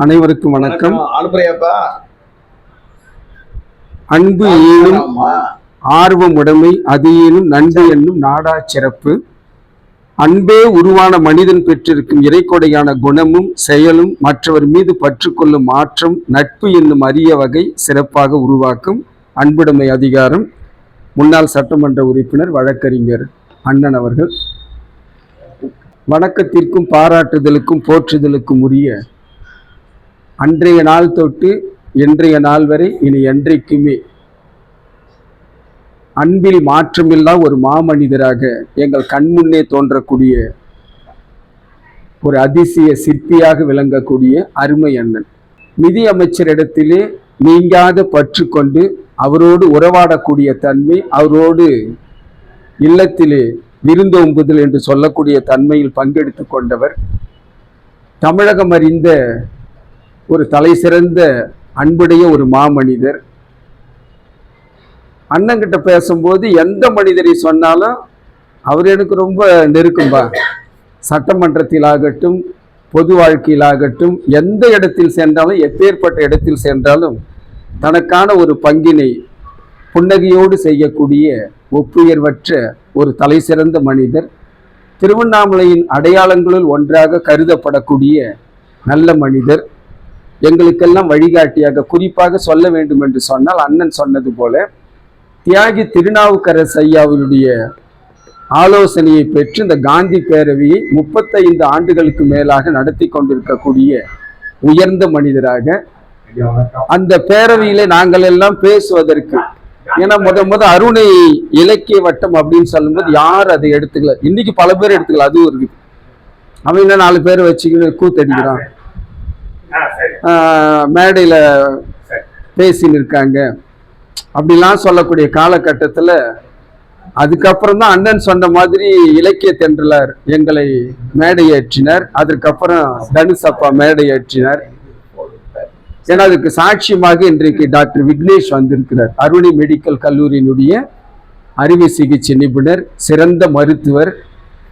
அனைவருக்கும் வணக்கம். அனுப்புறியாப்பா அன்பு ஈனும் ஆர்வம் உடைமை அது ஈனும் நன்றி என்னும் நாடா சிறப்பு. அன்பே உருவான மனிதன் பெற்றிருக்கும் இறைக்கொடையான குணமும் செயலும் மற்றவர் மீது பற்றுக்கொள்ளும் மாற்றம் நட்பு என்னும் அரிய வகை சிறப்பாக உருவாக்கும் அன்புடைமை அதிகாரம். முன்னாள் சட்டமன்ற உறுப்பினர் வழக்கறிஞர் அண்ணன் அவர்கள். வணக்கத்திற்கும் பாராட்டுதலுக்கும் போற்றுதலுக்கும் உரிய அன்றைய நாள் தொட்டு இன்றைய நாள் வரை இனி என்றைக்குமே. அன்பில் மாற்றமில்லா ஒரு மாமனிதராக எங்கள் கண்முன்னே தோன்றக்கூடிய ஒரு அதிசய சிற்பியாக விளங்கக்கூடிய அருமை அண்ணன். நிதி அமைச்சரிடத்திலே நீங்காத பற்று கொண்டு அவரோடு உறவாடக்கூடிய தன்மை அவரோடு இல்லத்திலே விருந்தோம்புதல் என்று சொல்லக்கூடிய தன்மையில் பங்கெடுத்து கொண்டவர் தமிழகம் அறிந்த ஒரு தலை சிறந்த அன்புடைய ஒரு மாமனிதர். அண்ணங்கிட்ட பேசும்போது எந்த மனிதரை சொன்னாலும் அவர் எனக்கு ரொம்ப நெருக்கம்பா சட்டமன்றத்திலாகட்டும் பொது வாழ்க்கையிலாகட்டும் எந்த இடத்தில் சென்றாலும் எப்பேற்பட்ட இடத்தில் சென்றாலும் தனக்கான ஒரு பங்கினை புன்னகையோடு செய்யக்கூடிய ஒப்புயர்வற்ற ஒரு தலை சிறந்த மனிதர். திருவண்ணாமலையின் அடையாளங்களுள் ஒன்றாக கருதப்படக்கூடிய நல்ல மனிதர். எங்களுக்கெல்லாம் வழிகாட்டியாக குறிப்பாக சொல்ல வேண்டும் என்று சொன்னால் அண்ணன் சொன்னது போல தியாகி திருநாவுக்கரசு ஐயாவினுடைய ஆலோசனையை பெற்று இந்த காந்தி பேரவையை முப்பத்தைந்து ஆண்டுகளுக்கு மேலாக நடத்தி கொண்டிருக்கக்கூடிய உயர்ந்த மனிதராக அந்த பேரவையிலே நாங்கள் எல்லாம் பேசுவதற்கு ஏன்னா முத முத அருணை இலக்கிய வட்டம் அப்படின்னு சொல்லும்போது யார் அதை எடுத்துக்கல? இன்னைக்கு பல பேர் எடுத்துக்கல அதுவும் இருக்குது அவன் என்ன நாலு பேர் வச்சுக்கின்னு கூத்தடிக்கிறான். மேடையில் பேசின்னு இருக்காங்க அப்படிலாம் சொல்லக்கூடிய காலகட்டத்தில் அதுக்கப்புறம் தான் அண்ணன் சொன்ன மாதிரி இலக்கிய தென்றலார் எங்களை மேடையேற்றினார். அதற்கப்பறம் தனுசப்பா தனுஷ் அப்பா ஏன்னா அதுக்கு சாட்சியமாக இன்றைக்கு டாக்டர் விக்னேஷ் வந்திருக்கிறார். அருணி மெடிக்கல் கல்லூரியினுடைய அறுவை சிகிச்சை நிபுணர் சிறந்த மருத்துவர்.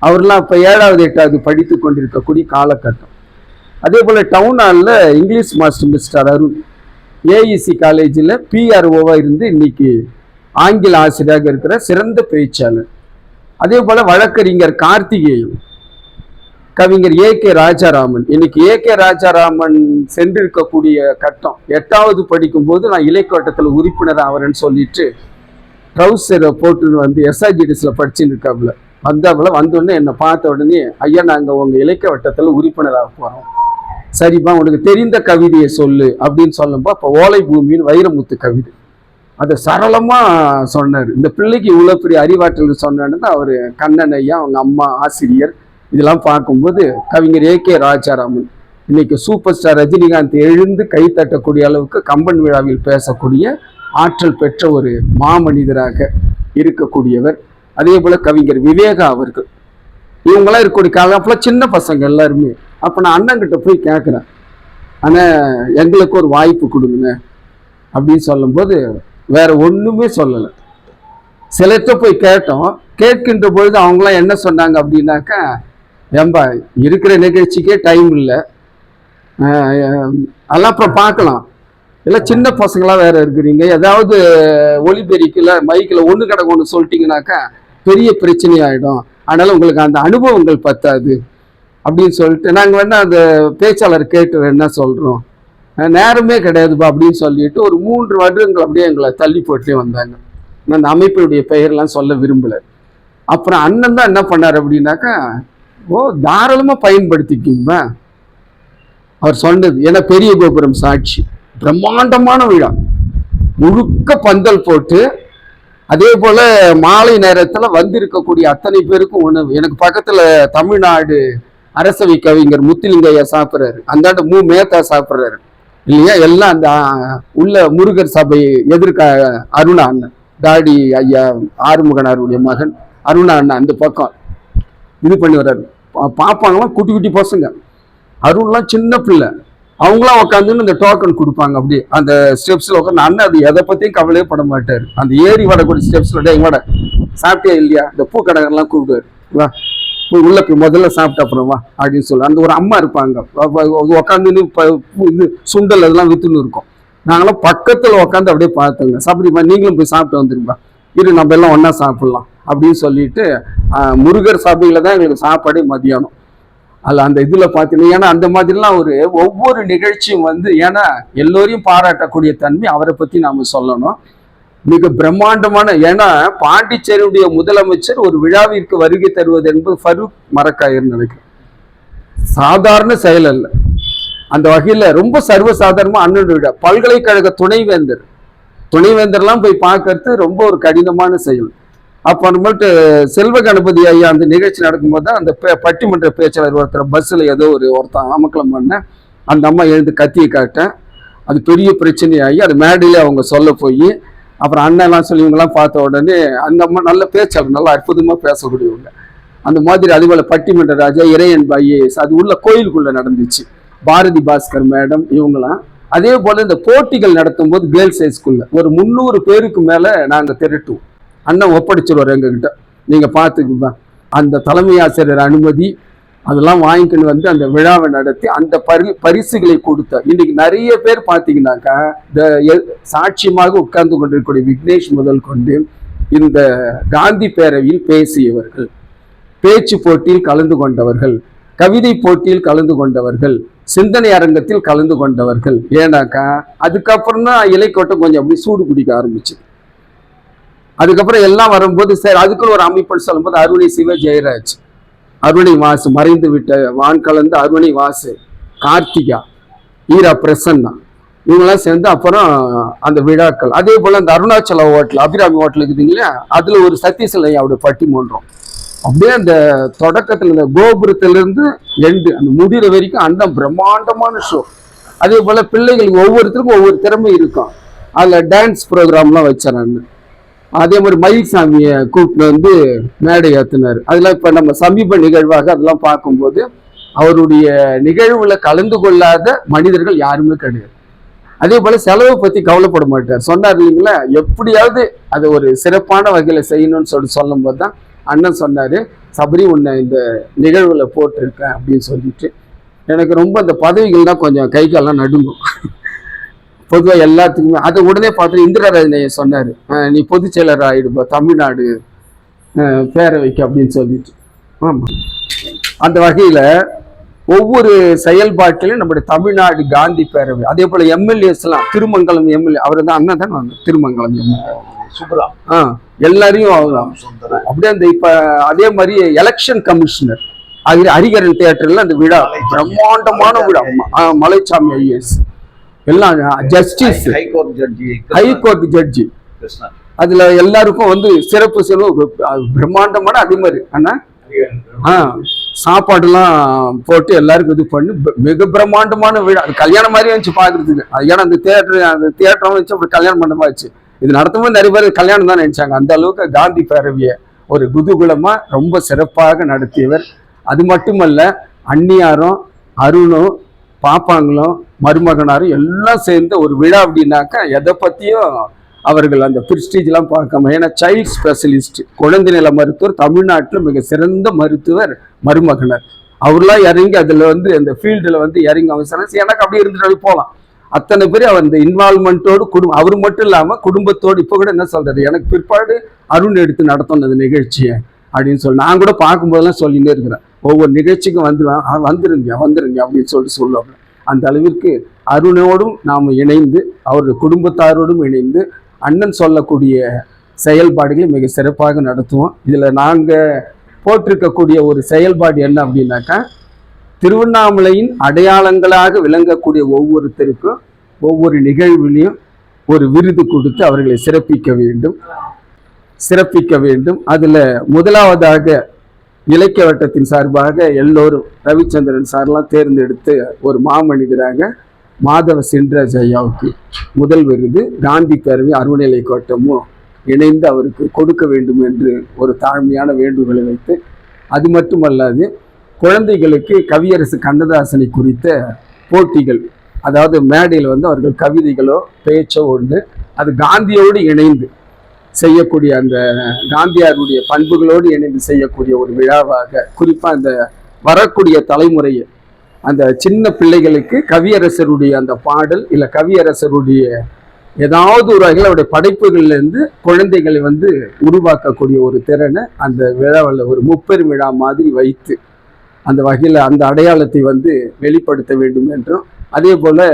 அவர்லாம் இப்போ ஏழாவது எட்டாவது படித்து கொண்டிருக்கக்கூடிய காலகட்டம். அதே போல் டவுன் ஹாலில் English master mister Arun AEC காலேஜில் பிஆர்ஓவாக இருந்து இன்னைக்கு ஆங்கில ஆசிரியராக இருக்கிற சிறந்த பேச்சாளர். அதே போல் வழக்கறிஞர் கார்த்திகேயன் கவிஞர் ஏ கே ராஜாராமன். இன்னைக்கு ஏ கே ராஜாராமன் சென்றிருக்கக்கூடிய கட்டம் எட்டாவது படிக்கும்போது நான் இலைக்கோட்டத்தில் உறுப்பினர் ஆகிறேன்னு சொல்லிட்டு ட்ரௌசரை போட்டு வந்து எஸ்ஆர்ஜிடிஸில் படிச்சுன்னு இருக்காப்புல வந்தாப்புல வந்தோடனே என்னை பார்த்த உடனே ஐயா நாங்கள் உங்கள் இலக்கிய வட்டத்தில் உறுப்பினராக போகிறோம் சரிப்பா உனக்கு தெரிந்த கவிதையை சொல்லு அப்படின்னு சொல்லும்போ அப்போ ஓலை பூமியின் வைரமுத்து கவிதை. அதை சரளமாக சொன்னார். இந்த பிள்ளைக்கு இவ்வளோ பெரிய அறிவாற்றல் சொன்னான்னு அவர் கண்ணன் ஐயா அவங்க அம்மா ஆசிரியர் இதெல்லாம் பார்க்கும்போது கவிஞர் ஏ கே ராஜாராமன் இன்னைக்கு சூப்பர் ஸ்டார் ரஜினிகாந்த் எழுந்து கை தட்டக்கூடிய அளவுக்கு கம்பன் விழாவில் பேசக்கூடிய ஆற்றல் பெற்ற ஒரு மாமனிதராக இருக்கக்கூடியவர். அதே போல் கவிஞர் விவேகா அவர்கள். இவங்களாம் இருக்கக்கூடிய காலத்தில் சின்ன பசங்க எல்லாருமே. அப்போ நான் அண்ணங்கிட்ட போய் கேட்குறேன் ஆனால் எங்களுக்கு ஒரு வாய்ப்பு கொடுங்க அப்படின்னு சொல்லும்போது வேற ஒன்றுமே சொல்லலை. சிலர்கிட்ட போய் கேட்டோம். கேட்கின்ற பொழுது அவங்களாம் என்ன சொன்னாங்க அப்படின்னாக்கா ஏம்பா இருக்கிற நிகழ்ச்சிக்கே டைம் இல்லை. அதெல்லாம் அப்புறம் பார்க்கலாம். இல்லை சின்ன பசங்களாக வேற இருக்கிறீங்க. ஏதாவது ஒலிபெருக்கில் மைக்கில் ஒன்று கிடக்கு ஒன்று சொல்லிட்டீங்கனாக்கா பெரிய பிரச்சனை ஆகிடும் உங்களுக்கு அந்த அனுபவங்கள் பத்தாது. அப்படின்னு சொல்லிட்டு நாங்கள் வேணால் அந்த பேச்சாளர் கேட்டு என்ன சொல்கிறோம் நேரமே கிடையாதுப்பா அப்படின்னு சொல்லிட்டு ஒரு மூன்று வருடங்கள் அப்படியே எங்களை தள்ளி போட்டே வந்தாங்க. அந்த அமைப்பினுடைய பெயர்லாம் சொல்ல விரும்பல. அப்புறம் அண்ணன் தான் என்ன பண்ணார் அப்படின்னாக்கா ஓ தாராளமாக பயன்படுத்திக்கிங்கம்மா அவர் சொன்னது ஏன்னா பெரிய கோபுரம் சாட்சி. பிரம்மாண்டமான விழா. முழுக்க பந்தல் போட்டு அதே போல் மாலை நேரத்தில் வந்திருக்கக்கூடிய அத்தனை பேருக்கும் உணவு. எனக்கு பக்கத்தில் தமிழ்நாடு அரசவை கவிஞர் முத்துலிங்கையா சாப்பிட்றாரு. அந்தாண்ட மூ. மேத்தா சாப்பிட்றாரு. இல்லையா? எல்லாம் அந்த உள்ள முருகர் சபை எதிர்க்க அருணா அண்ணன் தாடி ஐயா ஆறுமுகனாருடைய மகன் அருணா அண்ணன் அந்த பக்கம். இது பண்ணி வர்றாரு. பார்ப்பாங்களாம் பாப்பாங்களாம் குட்டி குட்டி பசங்க. அருண்லாம் சின்ன பிள்ளை. அவங்களாம் உட்காந்துன்னு இந்த டோக்கன் கொடுப்பாங்க அப்படியே. அந்த ஸ்டெப்ஸில் உட்காந்து அண்ணன் அது எதை பற்றியும் கவலையே பட மாட்டார். அந்த ஏரி வடக்கூடிய ஸ்டெப்ஸில் டே வட சாப்பிட்டியா இல்லையா? இந்த பூக்கடைகள்லாம் கூப்பிடுவார். வா. உள்ள போய் முதல்ல சாப்பிட்ட அப்புறமா அப்படின்னு சொல்லி அந்த ஒரு அம்மா இருப்பாங்க. உட்காந்து இது சுண்டல் அதெல்லாம் வித்துன்னு இருக்கும். நாங்களாம் பக்கத்தில் உட்காந்து அப்படியே பார்த்தோங்க. சபரிமா நீங்களும் போய் சாப்பிட்டு வந்துருப்பா இரு நம்ம எல்லாம் ஒன்றா சாப்பிட்லாம் அப்படின்னு சொல்லிட்டு முருகர் சபையில தான் எங்களுக்கு சாப்பாடே மதியானம். அல்ல அந்த இதில் பார்த்தீங்கன்னா ஏன்னா அந்த மாதிரிலாம் ஒரு ஒவ்வொரு நிகழ்ச்சியும் வந்து ஏன்னா எல்லோரையும் பாராட்டக்கூடிய தன்மை அவரை பற்றி நாம் சொல்லணும். மிக பிரம்மாண்டமான ஏன்னா பாண்டிச்சேரியுடைய முதலமைச்சர் ஒரு விழாவிற்கு வருகை தருவது என்பது ஃபரூக் மரக்காயர் நினைக்கிறேன். சாதாரண செயல் அல்ல. அந்த வகையில் ரொம்ப சர்வசாதாரணமாக அண்ணன் விழா பல்கலைக்கழக துணைவேந்தர். துணைவேந்தர்லாம் போய் பார்க்கறது ரொம்ப ஒரு கடினமான செயல். அப்புறமேட்டு செல்வ கணபதி ஐயா அந்த நிகழ்ச்சி நடக்கும்போது தான் அந்த பே- பட்டிமன்ற பேச்சாளர் ஒருத்தர் பஸ்ஸில் ஏதோ ஒரு ஒருத்தன் அமக்கலம் பண்ணேன் அந்த அம்மா எழுந்து கத்தியை காட்டேன் அது பெரிய பிரச்சனையாகி அது மேடையில் அவங்க சொல்ல போய் அப்புறம் அண்ணன்லாம் சொல்லி இவங்கெல்லாம் பார்த்த உடனே அந்த அம்மா நல்ல பேச்சாளர் நல்லா அற்புதமாக பேசக்கூடியவங்க. அந்த மாதிரி அதுபோல் பட்டிமன்ற ராஜா இறையன் ஐஏஎஸ் அது உள்ள கோயிலுக்குள்ள நடந்துச்சு. பாரதி பாஸ்கர் மேடம் இவங்கெல்லாம். அதே போல இந்த போட்டிகள் நடத்தும் போது கேர்ள்ஸ் ஹை ஒரு முந்நூறு பேருக்கு மேல நாங்கள் திரட்டுவோம். அண்ணன் ஒப்படைச்சிருவார் எங்ககிட்ட. நீங்க பார்த்துக்குங்க. அந்த தலைமை ஆசிரியர் அனுமதி அதெல்லாம் வாங்கிக்கின்னு வந்து அந்த விழாவை நடத்தி அந்த பரி பரிசுகளை கொடுத்த இன்னைக்கு நிறைய பேர் பார்த்தீங்கன்னாக்கா இந்த சாட்சியமாக உட்கார்ந்து கொண்டிருக்கக்கூடிய விக்னேஷ் முதல் கொண்டு இந்த காந்தி பேரவையில் பேசியவர்கள் பேச்சு போட்டியில் கலந்து கொண்டவர்கள் கவிதை போட்டியில் கலந்து கொண்டவர்கள் சிந்தனை அரங்கத்தில் கலந்து கொண்டவர்கள். ஏன்னாக்கா அதுக்கப்புறம் தான் இலைக்கோட்டம் கொஞ்சம் அப்படி சூடு பிடிக்க ஆரம்பிச்சு அதுக்கப்புறம் எல்லாம் வரும்போது சரி அதுக்குன்னு ஒரு அமைப்புன்னு சொல்லும்போது அருணை சிவ ஜெயராஜ் அருணை வாசு மறைந்து விட்ட வான் கலந்து அருணை வாசு கார்த்திகா ஈரா பிரசன்னா இவங்கெல்லாம் சேர்ந்து அப்புறம் அந்த விழாக்கள். அதே போல் அந்த அருணாச்சல ஹோட்டல் அபிராமி ஹோட்டல் இருக்குது இல்லையா? ஒரு சத்தியசிலை அவருடைய பட்டிமன்றம். அப்படியே அந்த தொடக்கத்தில் இந்த கோபுரத்திலிருந்து எண்டு அந்த முடிகிற வரைக்கும் அந்த பிரம்மாண்டமான ஷோ அதே போல் பிள்ளைகளுக்கு ஒவ்வொருத்தருக்கும் ஒவ்வொரு திறமை இருக்கும். அதில் டான்ஸ் ப்ரோக்ராம்லாம் வச்சேன் நான். அதே மாதிரி மயில் சாமியை கூப்பிட்டு வந்து மேடை ஏற்றினார் அதெல்லாம் இப்போ நம்ம சமீப நிகழ்வாக அதெல்லாம் பார்க்கும்போது அவருடைய நிகழ்வுல கலந்து கொள்ளாத மனிதர்கள் யாருமே கிடையாது. அதே போல செலவை பத்தி கவலைப்பட மாட்டார். சொன்னார் இல்லைங்களா? எப்படியாவது அதை ஒரு சிறப்பான வகையில செய்யணும்னு சொல்லி சொல்லும் போது தான் அண்ணன் சொன்னாரு சபரி உன்னை இந்த நிகழ்வுல போட்டிருக்கேன் அப்படின்னு சொல்லிட்டு. எனக்கு ரொம்ப அந்த பதவிகள் தான் கொஞ்சம் கை காலெலாம் நடுங்கும். பொதுவா எல்லாத்துக்குமே அதை உடனே பார்த்து இந்திரா ராஜனைய சொன்னாரு. "அஹ் நீ பொதுச் செயலர் ஆயிடுப்பா தமிழ்நாடு பேரவைக்கு அப்படின்னு சொல்லிட்டு. ஆமா. அந்த வகையில ஒவ்வொரு செயல்பாட்டிலும் நம்முடைய தமிழ்நாடு காந்தி பேரவை அதே போல எம்எல்ஏஸ் எல்லாம் திருமங்கலம் எம்எல்ஏ அவர் தான் அண்ணன் தான் திருமங்கலம் எம்எல்ஏ ஆ எல்லாரையும் அப்படியே அந்த இப்ப அதே மாதிரி எலெக்ஷன் கமிஷனர் அது ஹரிகரன் தியேட்டர்ல அந்த விழா பிரம்மாண்டமான விழா. மலைச்சாமி ஐஎஸ் எல்லாம் justice high court judge high court judge Krishnan அதுல எல்லாருக்கும் வந்து சிறப்பு செலவு பிரம்மாண்டமான அதே மாதிரி அண்ணா? ஆ சாப்பாடுலாம் போட்டு எல்லாருக்கும் இது பண்ணி மிக பிரம்மாண்டமான விழா. அது கல்யாணம் மாதிரி இருந்துச்சு பாக்குறதுக்கு. ஏன்னா அந்த தியேட்டர் அந்த தியேட்டரும் வச்சு அப்புறம் கல்யாணம் பண்ண ஆச்சு. இது நடத்தும்போது நிறைய பேர் கல்யாணம் தான் நினைச்சாங்க. அந்த அளவுக்கு காந்தி பேரவிய ஒரு குதூகுலமா ரொம்ப சிறப்பாக நடத்தியவர். அது மட்டுமல்ல அந்நியாரும் அருணும் பாப்பாங்களும் மருமகனாரும் எல்லாம் சேர்ந்த ஒரு விழா அப்படின்னாக்கா எதை பற்றியும் அவர்கள் அந்த பிரிஸ்டீஜ்லாம் பார்க்காம ஏன்னா சைல்ட் ஸ்பெஷலிஸ்ட் குழந்தை நல மருத்துவர் தமிழ்நாட்டில் மிக சிறந்த மருத்துவர் மருமகனர். அவர்லாம் இறங்கி அதில் வந்து அந்த ஃபீல்டில் வந்து இறங்கி அவங்க சொன்னா எனக்கு அப்படியே இருந்துட்டு போகலாம் அத்தனை பேர் அவர் இந்த இன்வால்மெண்ட்டோடு குடும்பம் அவர் மட்டும் இல்லாமல் குடும்பத்தோடு இப்போ கூட என்ன சொல்கிறது எனக்கு பிற்பாடு அருண் எடுத்து நடத்தணும் அந்த நிகழ்ச்சியை அப்படின்னு சொல்லி நான் கூட பார்க்கும்போதெல்லாம் சொல்லிகிட்டே இருக்கிறேன். ஒவ்வொரு நிகழ்ச்சிக்கும் வந்துருவேன் வந்துருங்க வந்துருங்க அப்படின்னு சொல்லிட்டு சொல்லுவாங்க. அந்த அளவிற்கு அருணோடும் நாம் இணைந்து அவருடைய குடும்பத்தாரோடும் இணைந்து அண்ணன் சொல்லக்கூடிய செயல்பாடுகளை மிக சிறப்பாக நடத்துவோம். இதில் நாங்கள் போட்டிருக்கக்கூடிய ஒரு செயல்பாடு என்ன அப்படின்னாக்கா திருவண்ணாமலையின் அடையாளங்களாக விளங்கக்கூடிய ஒவ்வொருத்தருக்கும் ஒவ்வொரு நிகழ்விலையும் ஒரு விருது கொடுத்து அவர்களை சிறப்பிக்க வேண்டும். சிறப்பிக்க வேண்டும். அதில் முதலாவதாக இலக்கிய வட்டத்தின் சார்பாக எல்லோரும் ரவிச்சந்திரன் சார்லாம் தேர்ந்தெடுத்து ஒரு மாமனிதராக மாதவ சின்ராஜ் ஐயாவுக்கு முதல் விருது. காந்தி பேரவை அருள்நிலை கோட்டமும் இணைந்து அவருக்கு கொடுக்க வேண்டும் என்று ஒரு தாழ்மையான வேண்டுகோளை வைத்து அது மட்டுமல்லாது குழந்தைகளுக்கு கவியரசு கண்ணதாசனை குறித்த போட்டிகள் அதாவது மேடையில் வந்து அவர்கள் கவிதைகளோ பேச்சோ உண்டு அது காந்தியோடு இணைந்து செய்யக்கூடிய அந்த காந்தியாருடைய பண்புகளோடு இணைந்து செய்யக்கூடிய ஒரு விழாவாக குறிப்பாக அந்த வரக்கூடிய தலைமுறையை அந்த சின்ன பிள்ளைகளுக்கு கவியரசருடைய அந்த பாடல் இல்லை கவியரசருடைய ஏதாவது ஒரு வகையில் அவருடைய படைப்புகள்லேருந்து குழந்தைகளை வந்து உருவாக்கக்கூடிய ஒரு திறனை அந்த விழாவில் ஒரு முப்பெரும் விழா மாதிரி வைத்து அந்த வகையில் அந்த அடையாளத்தை வந்து வெளிப்படுத்த வேண்டும் என்றும் அதே போல்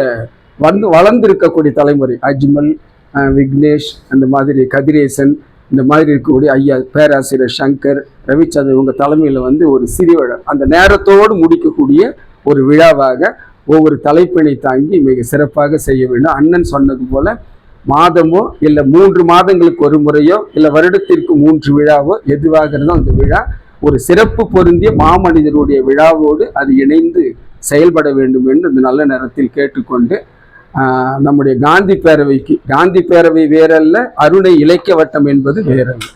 வந்து வளர்ந்திருக்கக்கூடிய தலைமுறை அஜ்மல் விக்னேஷ் அந்த மாதிரி கதிரேசன் இந்த மாதிரி இருக்கக்கூடிய ஐயா பேராசிரியர் சங்கர் ரவிச்சந்திரன் இவங்க தலைமையில் வந்து ஒரு சிறிய விழா அந்த நேரத்தோடு முடிக்கக்கூடிய ஒரு விழாவாக ஒவ்வொரு தலைப்பினை தாங்கி மிக சிறப்பாக செய்ய வேண்டும். அண்ணன் சொன்னது போல மாதமோ இல்லை மூன்று மாதங்களுக்கு ஒரு முறையோ இல்லை வருடத்திற்கு மூன்று விழாவோ எதுவாக இருந்தாலும் அந்த விழா ஒரு சிறப்பு பொருந்திய மாமனிதருடைய விழாவோடு அது இணைந்து செயல்பட வேண்டும் என்று இந்த நல்ல நேரத்தில் கேட்டுக்கொண்டு நம்முடைய காந்தி பேரவைக்கு காந்தி பேரவை வேறல்ல அருணை இலக்கிய வட்டம் என்பது வேறல்ல.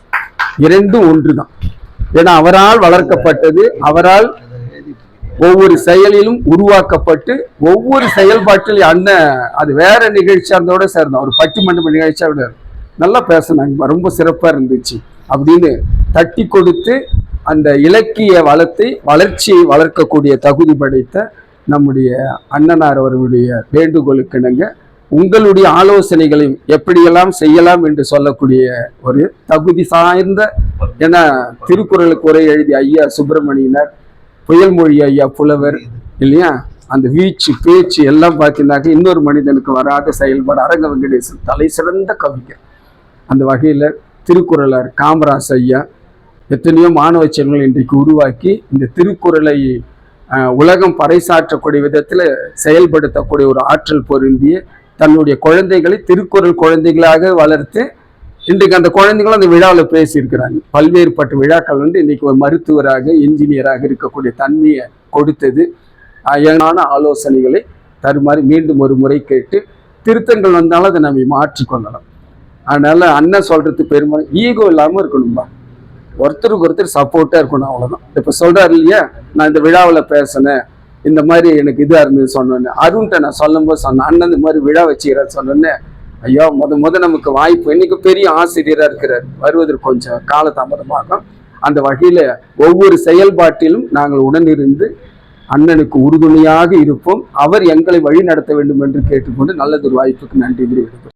இரண்டும் ஒன்று தான் ஏன்னா அவரால் வளர்க்கப்பட்டது அவரால் ஒவ்வொரு செயலிலும் உருவாக்கப்பட்டு ஒவ்வொரு செயல்பாட்டிலும் அண்ணன் அது வேற நிகழ்ச்சியாக இருந்தோட சேர்ந்தோம். ஒரு பட்டிமன்ற நிகழ்ச்சியாக விட நல்லா பேசினாங்க ரொம்ப சிறப்பாக இருந்துச்சு. அப்படின்னு தட்டி கொடுத்து அந்த இலக்கிய வளத்தை வளர்ச்சியை வளர்க்கக்கூடிய தகுதி படைத்த நம்முடைய அண்ணனார் அவர்களுடைய வேண்டுகோளுக்கிணங்க உங்களுடைய ஆலோசனைகளை எப்படியெல்லாம் செய்யலாம் என்று சொல்லக்கூடிய ஒரு தகுதி சார்ந்த ஏன்னா திருக்குறளுக்கு உரை எழுதிய ஐயா சுப்பிரமணியனர் புயல்மொழி ஐயா புலவர் இல்லையா? அந்த வீச்சு பேச்சு எல்லாம் பார்த்தீங்கன்னாக்க இன்னொரு மனிதனுக்கு வராத செயல்பாடு அரங்க வெங்கடேசன் தலை சிறந்த கவிஞர். அந்த வகையில் திருக்குறளர் காமராஜ் ஐயா எத்தனையோ மாணவ செல்வங்கள் இன்றைக்கு உருவாக்கி இந்த திருக்குறளை உலகம் பறைசாற்றக்கூடிய விதத்தில் செயல்படுத்தக்கூடிய ஒரு ஆற்றல் பொருந்திய தன்னுடைய குழந்தைகளை திருக்குறள் குழந்தைகளாக வளர்த்து இன்றைக்கு அந்த குழந்தைகளும் அந்த விழாவில் பேசியிருக்கிறாங்க. பல்வேறுபட்ட விழாக்கள் வந்து இன்னைக்கு ஒரு மருத்துவராக இன்ஜினியராக இருக்கக்கூடிய தன்மையை கொடுத்தது. அயனான ஆலோசனைகளை தருமாறு மீண்டும் ஒரு முறை கேட்டு திருத்தங்கள் வந்தாலும் அதை நம்ம மாற்றிக்கொள்ளலாம். அதனால அண்ணன் சொல்கிறது பெருமை ஈகோ இல்லாமல் இருக்கணும்பா. ஒருத்தருக்கு ஒருத்தர் சப்போர்ட்டாக இருக்கணும் அவ்வளோதான் இப்போ சொல்கிறார் இல்லையா? நான் இந்த விழாவில் பேசினேன். இந்த மாதிரி எனக்கு இதாக இருந்தது சொன்னோன்னே. அருண்கிட்ட நான் சொல்லும்போது சொன்னேன். அண்ணன் இந்த மாதிரி விழா வச்சுக்கிறேன்னு சொன்னோன்னே. ஐயோ முத முத நமக்கு வாய்ப்பு. இன்னைக்கு பெரிய ஆசிரியராக இருக்கிறார். வருவதற்கு கொஞ்சம் காலதாமதமாகும். அந்த வகையில் ஒவ்வொரு செயல்பாட்டிலும் நாங்கள் உடனிருந்து அண்ணனுக்கு உறுதுணையாக இருப்போம். அவர் எங்களை வழி நடத்த வேண்டும் என்று கேட்டுக்கொண்டு நல்லதொரு வாய்ப்புக்கு நன்றி தெரிவிக்கிறேன்